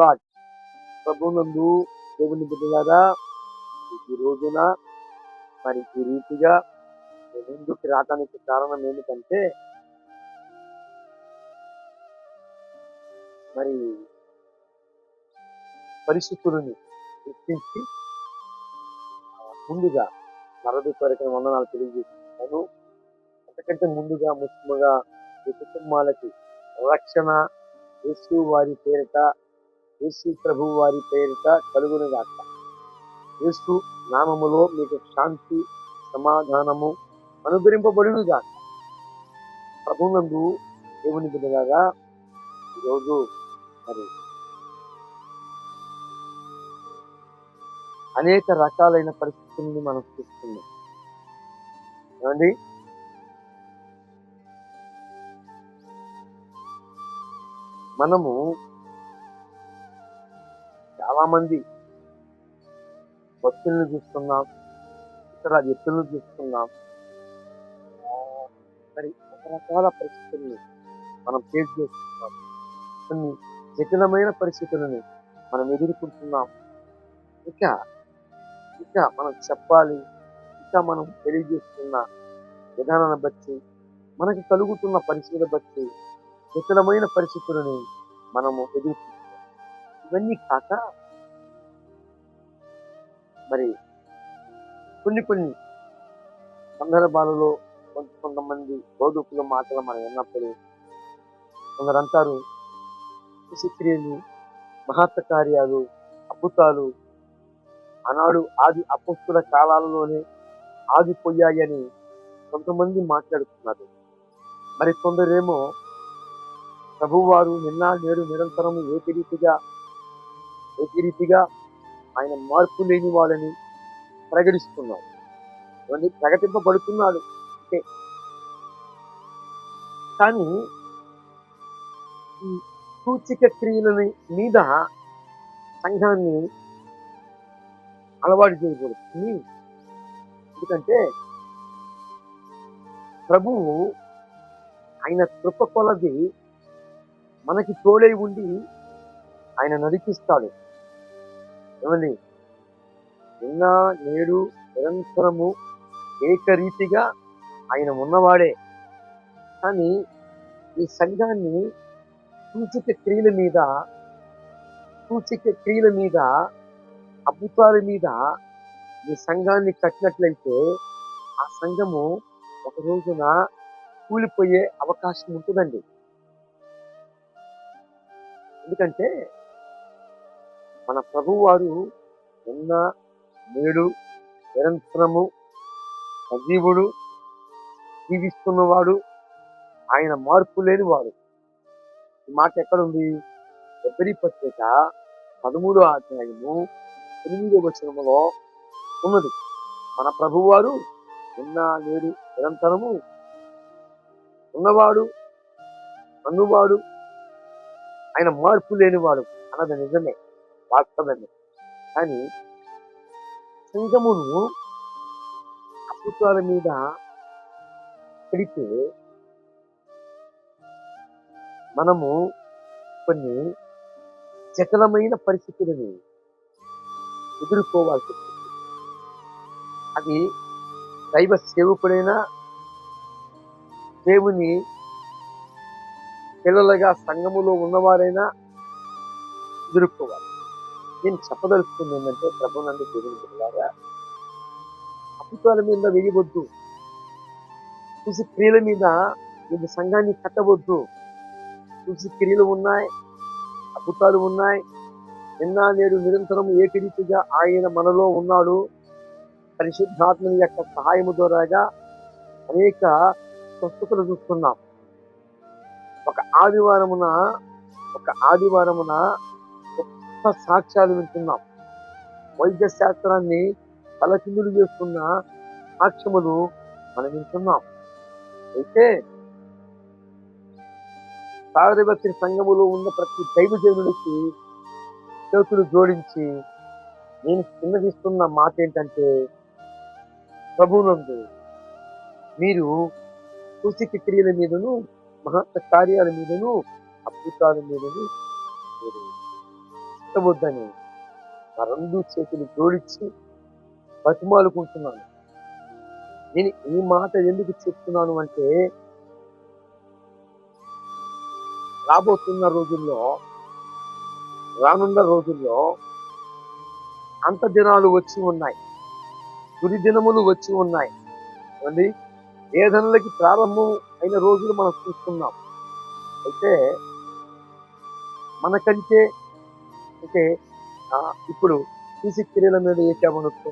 Lord ప్రభునందు దేవుని బిడ్డలారా ఈ రోజున మరి ఈ రీతిగా ముందుకు రావడానికి కారణం ఏమిటంటే మరి పరిస్థితులని గుర్తించి ముందుగా నరదు కొరకు వందనాలు తెలియజేస్తున్నాను. అంతకంటే ముందుగా ముఖ్యంగా ఈ కుటుంబాలకి రక్షణ యేసు వారి పేరిట యేసు ప్రభు వారి పేరిట కలుగును గాక. యేసు నామములో మీకు శాంతి సమాధానము అనుగ్రహింపబడును గాక. ప్రభునందు దేవుని బిడ్డలాగా ఈరోజు మరి అనేక రకాలైన పరిస్థితుల్ని మనం చూస్తున్నాం. ఏమండి? మనము చాలామంది భక్తులను చూస్తున్నాం ఇతర వ్యక్తులను చూస్తున్నాం. మరి రకరకాల పరిస్థితుల్ని మనం ఫేస్ చేస్తున్నాం. కొన్ని జటిలమైన పరిస్థితులని మనం ఎదుర్కొంటున్నాం. ఇంకా ఇంకా మనం చెప్పాలి ఇంకా మనం తెలియజేస్తున్న విధానాన్ని బట్టి మనకి కలుగుతున్న పరిస్థితుల బట్టి జటిలమైన పరిస్థితులని మనము ఎదుర్కొంటున్నాం. ఇవన్నీ కాక మరి కొన్ని కొన్ని సందర్భాలలో కొంత కొంతమంది బోధకుల మాటలు మనం విన్నప్పుడు కొందరంటారు శిశుక్రియలు మహత్వ కార్యాలు అద్భుతాలు ఆనాడు ఆది అపస్తుల కాలాలలోనే ఆగిపోయాయి అని కొంతమంది మాట్లాడుతున్నారు. మరి కొందరేమో ప్రభువారు నిన్న నేడు నిరంతరం ఏకరీతిగా ఏకరీతిగా ఆయన మార్పు లేని వాళ్ళని ప్రకటిస్తున్నారు ఇవన్నీ ప్రకటింపబడుతున్నాడు? అంటే కానీ ఈ సూచిక క్రియలని మీద సంఘాన్ని అలవాటు చేయకూడదు. ఎందుకంటే ప్రభువు ఆయన కృప కొలది మనకి తోడై ఉండి ఆయన నడిపిస్తాడు. ఏమండి నిన్న నేడు నిరంతరము ఏకరీతిగా ఆయన ఉన్నవాడే. కానీ ఈ సంఘాన్ని సూచిక క్రియల మీద సూచిక క్రియల మీద అద్భుతాల మీద ఈ సంఘాన్ని కట్టినట్లయితే ఆ సంఘము ఒక రోజున కూలిపోయే అవకాశం ఉంటుందండి. ఎందుకంటే మన ప్రభువారు నిన్న నేడు నిరంతరము సజీవుడు జీవిస్తున్నవాడు ఆయన మార్పు లేని వాడు ఈ మాట ఎక్కడుంది? ఎబ్బరి పత్రిక పదమూడో అధ్యాయము ఎనిమిదో వచనములో ఉన్నది. మన ప్రభువారు నిన్న నేడు నిరంతరము ఉన్నవాడు అన్నువాడు ఆయన మార్పు లేనివాడు అన్నది నిజమే. వాస్తవమే. కానీ సంఘమును అద్భుతాల మీద పెడితే మనము కొన్ని జటిలమైన పరిస్థితులని ఎదుర్కోవాల్సి వస్తుంది. అది దైవ సేవకుడైనా దేవుని పిల్లలుగా సంఘములో ఉన్నవారైనా ఎదుర్కోవాలి. నేను చెప్పదలుచుకుంది ఏంటంటే ప్రభు నన్ను దేవుని అద్భుతాల మీద వేయవద్దు. చూసి క్రియల మీద నేను సంఘాన్ని కట్టవద్దు. చూసి క్రియలు ఉన్నాయి అద్భుతాలు ఉన్నాయి. నిన్న నేడు నిరంతరం ఏకరీతిగా ఆయన మనలో ఉన్నాడు. పరిశుద్ధాత్మ యొక్క సహాయము ద్వారాగా అనేక స్వస్థతలు చూస్తున్నాం. ఒక ఆదివారమున ఒక ఆదివారమున గొప్ప సాక్ష్యాలు వింటున్నాం. వైద్య శాస్త్రాన్ని తలకిందులు చేస్తున్న సాక్ష్యములు మనం వింటున్నాం. అయితే సాగరభక్తి సంఘములో ఉన్న ప్రతి దైవజనుడికి చేతులు జోడించి నేను చిన్నదిస్తున్న మాట ఏంటంటే ప్రభునందు మీరు సూచిక క్రియల మీదను మహత్త కార్యాల మీదను అద్భుతాల మీదను మీరు పెట్టవద్దని నా రెండు చేతులు జోడించి బతిమాలుకుంటున్నాను. నేను ఈ మాట ఎందుకు చెప్తున్నాను అంటే రాబోతున్న రోజుల్లో రానున్న రోజుల్లో అంత దినాలు వచ్చి ఉన్నాయి. తుది దినములు వచ్చి ఉన్నాయి. అండి వేదనలకి ప్రారంభం అయిన రోజులు మనం చూస్తున్నాం. అయితే మనకంటే అంటే ఇప్పుడు సీసీ క్రియల మీద వేసామనుకో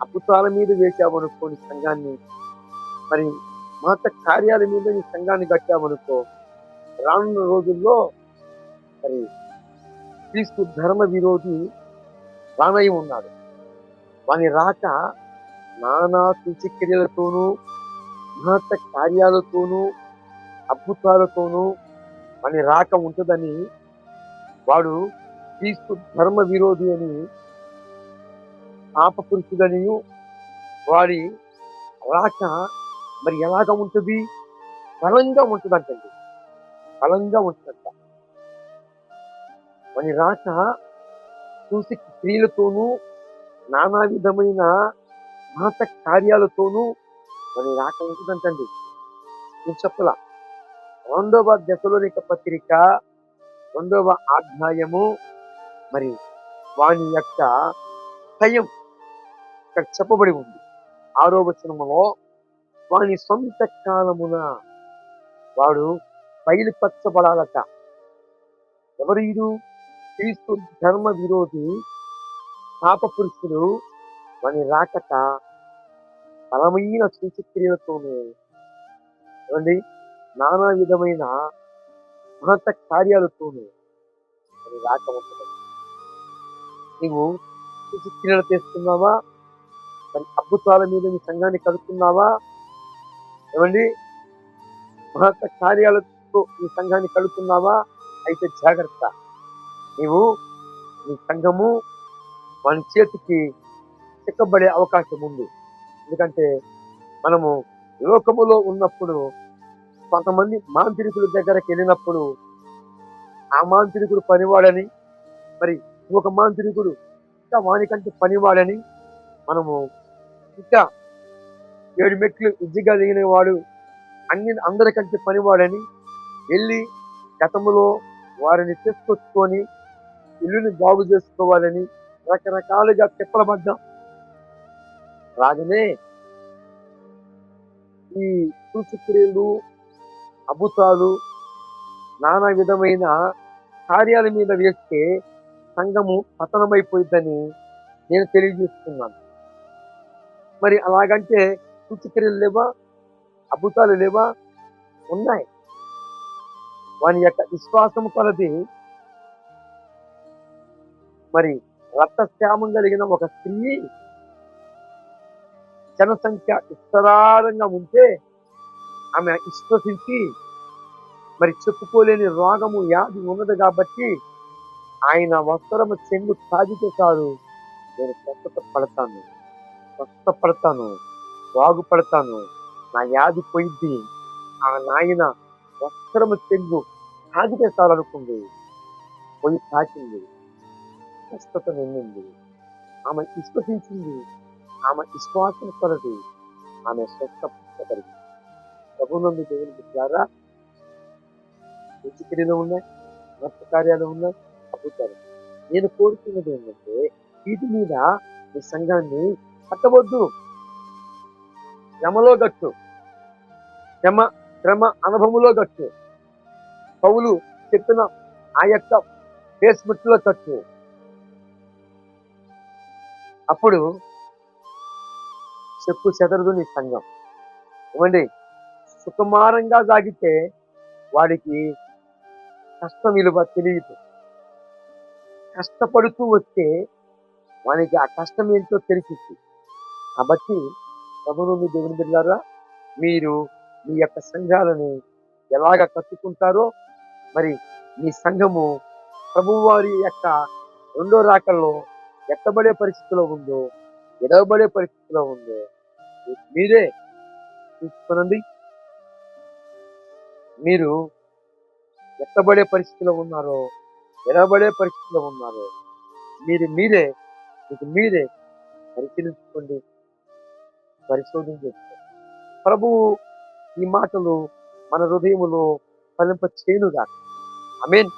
అపుతాల మీద వేసామనుకో నీ సంఘాన్ని మరి మత కార్యాల మీద నీ సంఘాన్ని కట్టామనుకో రానున్న రోజుల్లో మరి క్రీస్తు ధర్మ విరోధి రానయ్య ఉన్నాడు. వాని రాక నానా సూచక్రియలతోనూ మహత్త కార్యాలతోనూ అద్భుతాలతోనూ వాని రాక ఉంటుందని వాడు క్రీస్తు ధర్మ విరోధి అని పాపపురుషుడని వాడి రాక మరి ఎలాగ ఉంటుంది? బలంగా ఉంటుందంటండి. బలంగా ఉంటుందంట. మరి రాక చూసి స్త్రీలతోనూ నానా విధమైన మాత కార్యాలతోనూ మరి రాక ఉంటుందంటండి. నేను చెప్పలా. రెండవ దశలోనిక పత్రిక రెండవ అధ్యాయము మరి వాని యొక్క భయం ఇక్కడ చెప్పబడి ఉంది. ఆరో వచనములో వాని సొంత కాలమున వాడు బయలుపరచబడాలట. ఎవరు ఇరు క్రీస్తు ధర్మ విరోధి పాప పురుషుడు వాని రాకట బలమైన సూచక్రియలతోనే. చూడండి నానా విధమైన ఉన్నత కార్యాలతోనే రాక ఉంటుంది నీవు క్రియలు చేస్తున్నావా? మరి అద్భుతాల మీద నీ సంఘాన్ని కలుపుతున్నావా ఏమండి? మహత్త కార్యాలతో నీ సంఘాన్ని కలుపుతున్నావా అయితే జాగ్రత్త. నీవు నీ సంఘము మన చేతికి చిక్కబడే అవకాశం ఉంది. ఎందుకంటే మనము లోకములో ఉన్నప్పుడు కొంతమంది మాంత్రికుల దగ్గరకు వెళ్ళినప్పుడు ఆ మాంత్రికుడు పనివాడని మరి ఒక మాంత్రికుడు ఇంకా వానికంటే పనివాడని మనము ఇంకా ఏడు మెట్లు ఇజ్జిగా దిగిన వాడు అన్ని అందరికంటే పనివాడని వెళ్ళి గతంలో వారిని తీసుకొచ్చుకొని ఇల్లుని బాగు చేసుకోవాలని రకరకాలుగా తిప్పలబడ్డాం. రాగనే ఈ సూచక్రియలు అభుతాలు నానా విధమైన కార్యాల మీద వేస్తే సంఘము పతనమైపోయిద్దని నేను తెలియజేస్తున్నాను. మరి అలాగంటే సూచిక్రియలు లేవా? అద్భుతాలు లేవా? ఉన్నాయి. వాని యొక్క విశ్వాసము కొలది. మరి రక్తశ్యామం కలిగిన ఒక స్త్రీ జనసంఖ్య విస్తరారంగా ఉంటే ఆమె విశ్వసించి మరి చెప్పుకోలేని రోగము వ్యాధి ఉన్నది కాబట్టి ఆయన వస్త్రము చెంగు తాగితే కాదు నేను స్వస్థత పడతాను స్వస్థపడతాను. బాగుపడతాను. నా వ్యాధి పోయింది. ఆ నాయన వస్త్రము చెంగు తాగితే చాలు అనుకుంది. పోయి తాకింది. స్వస్థత నిండింది. ఆమె విశ్వసించింది. ఆమె విశ్వాసం కొలది. ఆమె స్వస్థపరిచింది ప్రభునందు దేవునికి ద్వారా క్రియలు ఉన్నాయి భక్త కార్యాలు ఉన్నాయి. అద్భుతాలు నేను కోరుతున్నది ఏంటంటే వీటి మీద ఈ సంఘాన్ని కట్టవద్దు శ్రమలో గట్టు. శ్రమ శ్రమ అనుభవములో గట్టు. పౌలు చెప్పిన ఆ యొక్క ఫేస్బుక్లో కట్టు అప్పుడు చెప్పు చెదరదు నీ సంఘం. ఏమండి? సుకుమారంగా సాగితే వాడికి కష్టం విలువ తెలియదు. కష్టపడుతూ వస్తే మనకి ఆ కష్టం ఏంటో తెలిసింది కాబట్టి ప్రభువు మీ దేవుని బిడ్డారా మీరు మీ యొక్క సంఘాలను ఎలాగ కట్టుకుంటారో మరి మీ సంఘము ప్రభువారి యొక్క రెండో రాకల్లో ఎత్తబడే పరిస్థితిలో ఉందో ఎడవబడే పరిస్థితిలో ఉందో మీరే చూసుకోనండి. మీరు ఎత్తబడే పరిస్థితిలో ఉన్నారో నిలబడే పరిస్థితిలో ఉన్నారు. మీరు మీరే మీకు మీరే పరిశీలించుకోండి. పరిశోధన చేసుకోండి ప్రభువు ఈ మాటలు మన హృదయములో ఫలింప చేయనుగా ఐ మీన్